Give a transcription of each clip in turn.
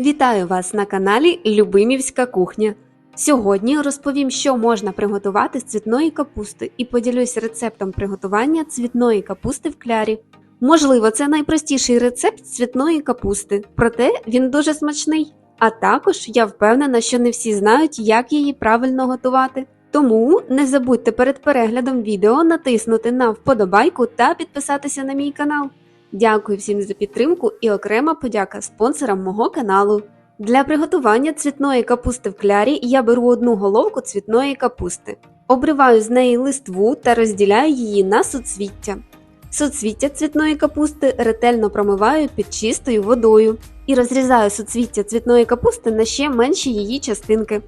Вітаю вас на каналі Любимівська кухня. Сьогодні розповім, що можна приготувати з цвітної капусти і поділюсь рецептом приготування цвітної капусти в клярі. Можливо, це найпростіший рецепт цвітної капусти, проте він дуже смачний. А також я впевнена, що не всі знають, як її правильно готувати. Тому не забудьте перед переглядом відео натиснути на вподобайку та підписатися на мій канал. Дякую всім за підтримку і окрема подяка спонсорам мого каналу. Для приготування цвітної капусти в клярі я беру одну головку цвітної капусти, обриваю з неї листву та розділяю її на суцвіття. Суцвіття цвітної капусти ретельно промиваю під чистою водою і розрізаю суцвіття цвітної капусти на ще менші її частинки.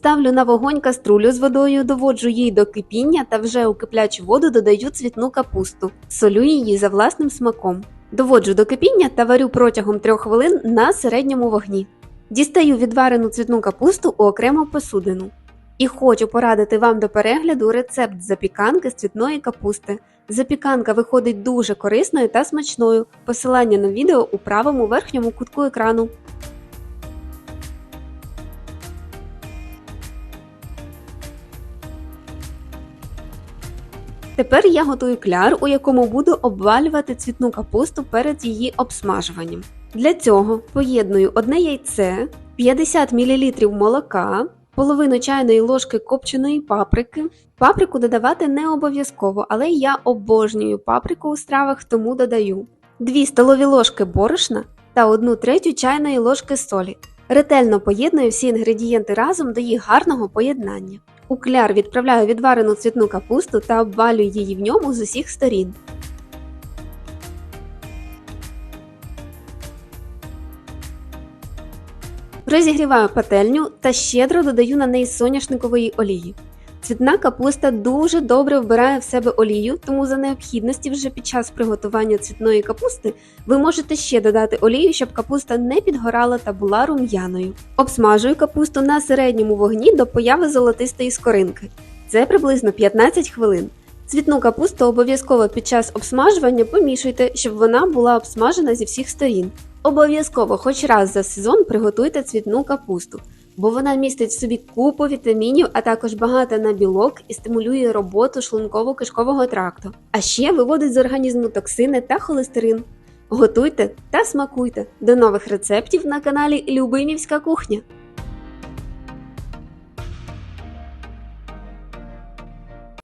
Ставлю на вогонь каструлю з водою, доводжу її до кипіння та вже у киплячу воду додаю цвітну капусту, солю її за власним смаком. Доводжу до кипіння та варю протягом 3 хвилин на середньому вогні. Дістаю відварену цвітну капусту у окрему посудину. І хочу порадити вам до перегляду рецепт запіканки з цвітної капусти. Запіканка виходить дуже корисною та смачною. Посилання на відео у правому верхньому кутку екрану. Тепер я готую кляр, у якому буду обвалювати цвітну капусту перед її обсмажуванням. Для цього поєдную одне яйце, 50 мл молока, половину чайної ложки копченої паприки. Паприку додавати не обов'язково, але я обожнюю паприку у стравах, тому додаю 2 столові ложки борошна та 1 третю чайної ложки солі. Ретельно поєдную всі інгредієнти разом до їх гарного поєднання. У кляр відправляю відварену цвітну капусту та обвалюю її в ньому з усіх сторін. Розігріваю пательню та щедро додаю на неї соняшникової олії. Цвітна капуста дуже добре вбирає в себе олію, тому за необхідності вже під час приготування цвітної капусти ви можете ще додати олію, щоб капуста не підгорала та була рум'яною. Обсмажую капусту на середньому вогні до появи золотистої скоринки. Це приблизно 15 хвилин. Цвітну капусту обов'язково під час обсмажування помішуйте, щоб вона була обсмажена зі всіх сторін. Обов'язково хоч раз за сезон приготуйте цвітну капусту, бо вона містить в собі купу вітамінів, а також багато на білок і стимулює роботу шлунково-кишкового тракту, а ще виводить з організму токсини та холестерин. Готуйте та смакуйте! До нових рецептів на каналі Любимівська кухня!